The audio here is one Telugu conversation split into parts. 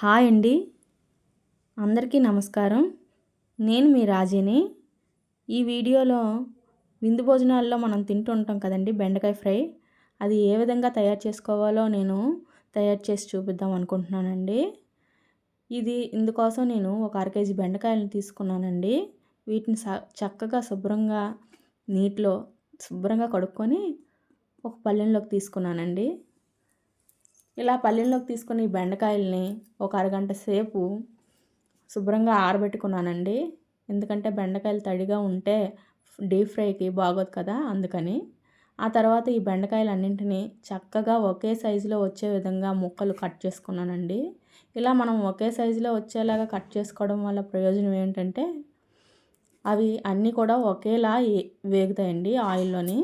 హాయ్ అండి. అందరికీ నమస్కారం. నేను మీ రాజీని. ఈ వీడియోలో విందు భోజనాల్లో మనం తింటూ ఉంటాం కదండి బెండకాయ ఫ్రై. అది ఏ విధంగా తయారు చేసుకోవాలో నేను తయారు చేసి చూపిద్దాం అనుకుంటున్నానండి. ఇది ఇందుకోసం నేను ఒక అర కేజీ బెండకాయలను తీసుకున్నానండి. వీటిని చక్కగా శుభ్రంగా నీటిలో శుభ్రంగా కడుక్కొని ఒక పల్లెంలోకి తీసుకున్నానండి. ఇలా పల్లెల్లోకి తీసుకుని ఈ బెండకాయల్ని ఒక అరగంట సేపు శుభ్రంగా ఆరబెట్టుకున్నానండి. ఎందుకంటే బెండకాయలు తడిగా ఉంటే డీప్ ఫ్రైకి బాగోదు కదా అందుకని. ఆ తర్వాత ఈ బెండకాయలు అన్నింటినీ చక్కగా ఒకే సైజులో వచ్చే విధంగా ముక్కలు కట్ చేసుకున్నానండి. ఇలా మనం ఒకే సైజులో వచ్చేలాగా కట్ చేసుకోవడం వల్ల ప్రయోజనం ఏంటంటే అవి అన్నీ కూడా ఒకేలా వేగుతాయండి ఆయిల్లోని.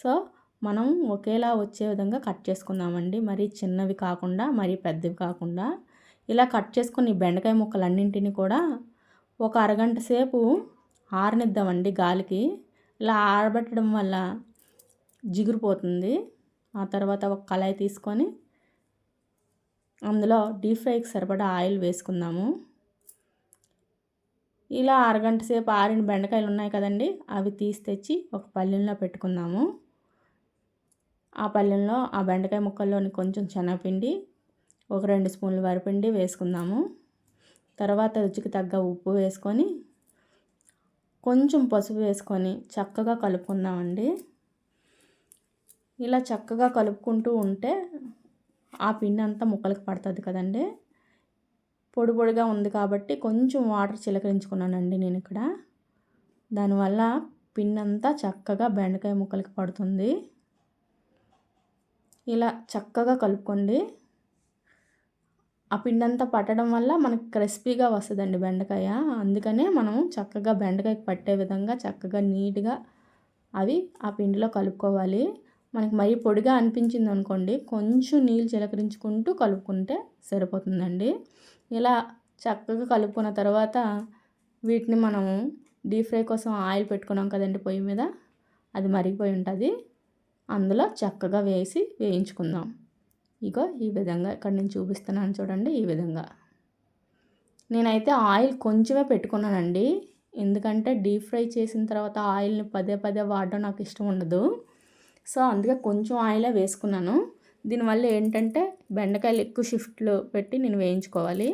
సో మనం ఒకేలా వచ్చే విధంగా కట్ చేసుకుందామండి. మరి చిన్నవి కాకుండా మరీ పెద్దవి కాకుండా. ఇలా కట్ చేసుకుని బెండకాయ ముక్కలన్నింటినీ కూడా ఒక అరగంట సేపు ఆరనిద్దామండి గాలికి. ఇలా ఆరబెట్టడం వల్ల జిగురుపోతుంది ఆ తర్వాత ఒక కళాయి తీసుకొని అందులో డీప్ ఫ్రైకి సరిపడా ఆయిల్ వేసుకుందాము. ఇలా అరగంట సేపు ఆరిన బెండకాయలు ఉన్నాయి కదండి అవి తీసి తెచ్చి ఒక పల్లెల్లో పెట్టుకుందాము. ఆ పళ్ళెంలో ఆ బెండకాయ ముక్కల్లోని కొంచెం శనగపిండి ఒక రెండు స్పూన్లు వరిపిండి వేసుకుందాము. తర్వాత రుచికి తగ్గ ఉప్పు వేసుకొని కొంచెం పసుపు వేసుకొని చక్కగా కలుపుకుందామండి. ఇలా చక్కగా కలుపుకుంటూ ఉంటే ఆ పిండి అంతా ముక్కలకి పడుతుంది కదండి. పొడి పొడిగా ఉంది కాబట్టి కొంచెం వాటర్ చిలకరించుకున్నానండి నేను ఇక్కడ. దానివల్ల పిండి అంతా చక్కగా బెండకాయ ముక్కలకి పడుతుంది. ఇలా చక్కగా కలుపుకోండి. ఆ పిండంతా పట్టడం వల్ల మనకి క్రిస్పీగా వస్తుందండి బెండకాయ. అందుకనే మనం చక్కగా బెండకాయకి పట్టే విధంగా చక్కగా నీట్గా అవి ఆ పిండిలో కలుపుకోవాలి. మనకి మరీ పొడిగా అనిపించింది అనుకోండి కొంచెం నీళ్ళు చిలకరించుకుంటూ కలుపుకుంటే సరిపోతుందండి. ఇలా చక్కగా కలుపుకున్న తర్వాత వీటిని మనము డీప్ ఫ్రై కోసం ఆయిల్ పెట్టుకున్నాం కదండి పొయ్యి మీద అది మరిగిపోయి ఉంటుంది. అందులో చక్కగా వేసి వేయించుకుందాం. ఇగో ఈ విధంగా ఇక్కడ నేను చూపిస్తున్నాను చూడండి ఈ విధంగా. నేనైతే ఆయిల్ కొంచెమే పెట్టుకున్నానండి. ఎందుకంటే డీప్ ఫ్రై చేసిన తర్వాత ఆయిల్ని పదే పదే వాడడం నాకు ఇష్టం ఉండదు. సో అందుకే కొంచెం ఆయిలే వేసుకున్నాను. దీనివల్ల ఏంటంటే బెండకాయలు ఎక్కువ షిఫ్ట్లు పెట్టి నేను వేయించుకోవాలి.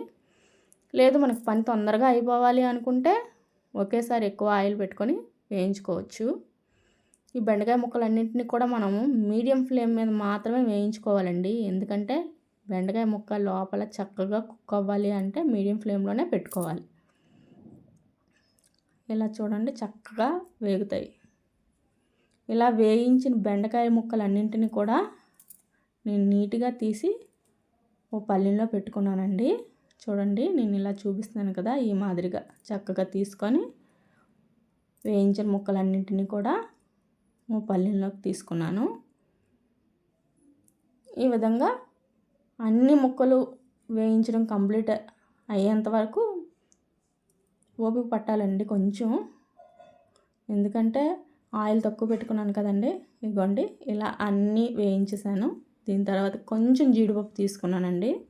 లేదు మనకు పని తొందరగా అయిపోవాలి అనుకుంటే ఒకేసారి ఎక్కువ ఆయిల్ పెట్టుకొని వేయించుకోవచ్చు. ఈ బెండకాయ ముక్కలన్నింటినీ కూడా మనము మీడియం ఫ్లేమ్ మీద మాత్రమే వేయించుకోవాలండి. ఎందుకంటే బెండకాయ ముక్క లోపల చక్కగా కుక్ అవ్వాలి అంటే మీడియం ఫ్లేమ్లోనే పెట్టుకోవాలి. ఇలా చూడండి చక్కగా వేగుతాయి. ఇలా వేయించిన బెండకాయ ముక్కలన్నింటినీ కూడా నేను నీట్గా తీసి ఓ పల్లెల్లో పెట్టుకున్నానండి. చూడండి నేను ఇలా చూపిస్తున్నాను కదా ఈ మాదిరిగా చక్కగా తీసుకొని వేయించిన ముక్కలన్నింటినీ కూడా పల్లెల్లోకి తీసుకున్నాను. ఈ విధంగా అన్ని ముక్కలు వేయించడం కంప్లీట్ అయ్యేంత వరకు ఓపిక పట్టాలండి కొంచెం. ఎందుకంటే ఆయిల్ తక్కువ పెట్టుకున్నాను కదండి. ఇగోండి ఇలా అన్నీ వేయించేసాను. దీని తర్వాత కొంచెం జీడిపప్పు తీసుకున్నానండి.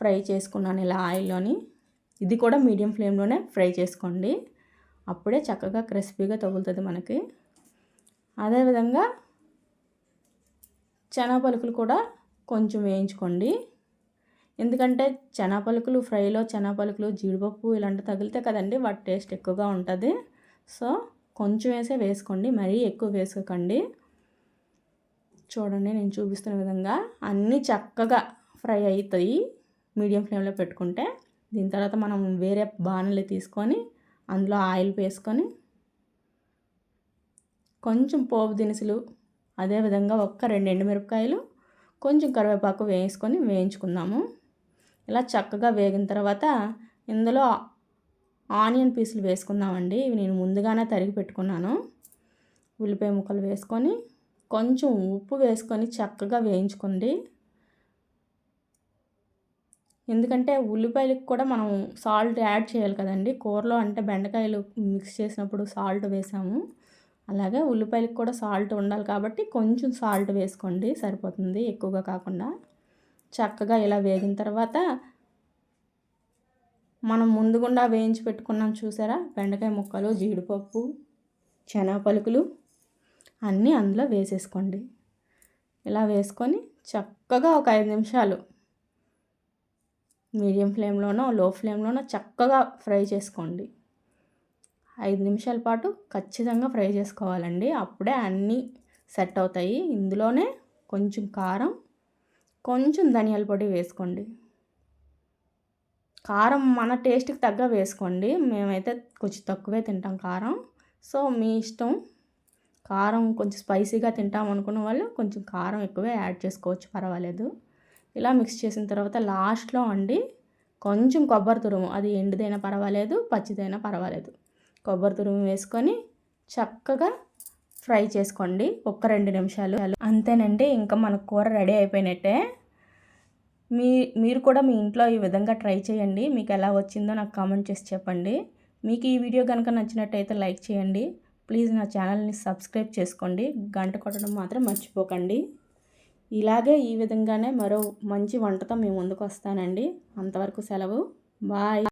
ఫ్రై చేసుకున్నాను ఇలా ఆయిల్లోని. ఇది కూడా మీడియం ఫ్లేమ్లోనే ఫ్రై చేసుకోండి. అప్పుడే చక్కగా క్రిస్పీగా తగులుతుంది మనకి. అదేవిధంగా శనగ పలుకులు కూడా కొంచెం వేయించుకోండి. ఎందుకంటే శనగ పలుకులు ఫ్రైలో శనగ పలుకులు జీడిపప్పు ఇలాంటి తగిలితే కదండి వాటి టేస్ట్ ఎక్కువగా ఉంటుంది. సో కొంచెం వేసే వేసుకోండి మరీ ఎక్కువ వేసుకోకండి. చూడండి నేను చూపిస్తున్న విధంగా అన్నీ చక్కగా ఫ్రై అవుతాయి మీడియం ఫ్లేమ్లో పెట్టుకుంటే దీని తర్వాత మనం వేరే బాణలు తీసుకొని అందులో ఆయిల్ వేసుకొని కొంచెం పోపు దినుసులు అదేవిధంగా ఒక్క రెండు ఎండుమిరపకాయలు కొంచెం కరివేపాకు వేసుకొని వేయించుకుందాము. ఇలా చక్కగా వేగిన తర్వాత ఇందులో ఆనియన్ పీసులు వేసుకుందామండి. ఇవి నేను ముందుగానే తరిగి పెట్టుకున్నాను. ఉల్లిపాయ ముక్కలు వేసుకొని కొంచెం ఉప్పు వేసుకొని చక్కగా వేయించుకోండి. ఎందుకంటే ఉల్లిపాయలకు కూడా మనం సాల్ట్ యాడ్ చేయాలి కదండి. కూరలో అంటే బెండకాయలు మిక్స్ చేసినప్పుడు సాల్ట్ వేసాము. అలాగే ఉల్లిపాయలకు కూడా సాల్ట్ ఉండాలి కాబట్టి కొంచెం సాల్ట్ వేసుకోండి సరిపోతుంది. ఎక్కువగా కాకుండా చక్కగా ఇలా వేగిన తర్వాత మనం ముందుగుండా వేయించి పెట్టుకున్నాం చూసారా? బెండకాయ ముక్కలు జీడిపప్పు శనగ పలుకులు అన్నీ అందులో వేసేసుకోండి. ఇలా వేసుకొని చక్కగా ఒక ఐదు నిమిషాలు మీడియం ఫ్లేమ్లోనో లో ఫ్లేమ్లోనో చక్కగా ఫ్రై చేసుకోండి. ఐదు నిమిషాల పాటు ఖచ్చితంగా ఫ్రై చేసుకోవాలండి. అప్పుడే అన్నీ సెట్ అవుతాయి. ఇందులోనే కొంచెం కారం కొంచెం ధనియాల పొడి వేసుకోండి. కారం మన టేస్ట్కి తగ్గ వేసుకోండి. మేమైతే కొంచెం తక్కువే తింటాం కారం. సో మీ ఇష్టం. కారం కొంచెం స్పైసీగా తింటాం అనుకున్న వాళ్ళు కొంచెం కారం ఎక్కువే యాడ్ చేసుకోవచ్చు. పర్వాలేదు. ఇలా మిక్స్ చేసిన తర్వాత లాస్ట్లో అండి కొంచెం కొబ్బరి తురుము. అది ఎండుదైనా పర్వాలేదు పచ్చిదైనా పర్వాలేదు. కొబ్బరి తురుము వేసుకొని చక్కగా ఫ్రై చేసుకోండి. ఒక్క రెండు నిమిషాలు. అంతేనండి ఇంకా మన కూర రెడీ అయిపోయినట్టే. మీ మీరు కూడా మీ ఇంట్లో ఈ విధంగా ట్రై చేయండి. మీకు ఎలా వచ్చిందో నాకు కామెంట్ చేసి చెప్పండి. మీకు ఈ వీడియో కనుక నచ్చినట్టయితే లైక్ చేయండి. ప్లీజ్ నా ఛానల్ని సబ్స్క్రైబ్ చేసుకోండి. గంట కొట్టడం మాత్రం మర్చిపోకండి. ఇలాగే ఈ విధంగానే మరో మంచి వంటతో మీ ముందుకు వస్తానండి. అంతవరకు సెలవు. బాయ్.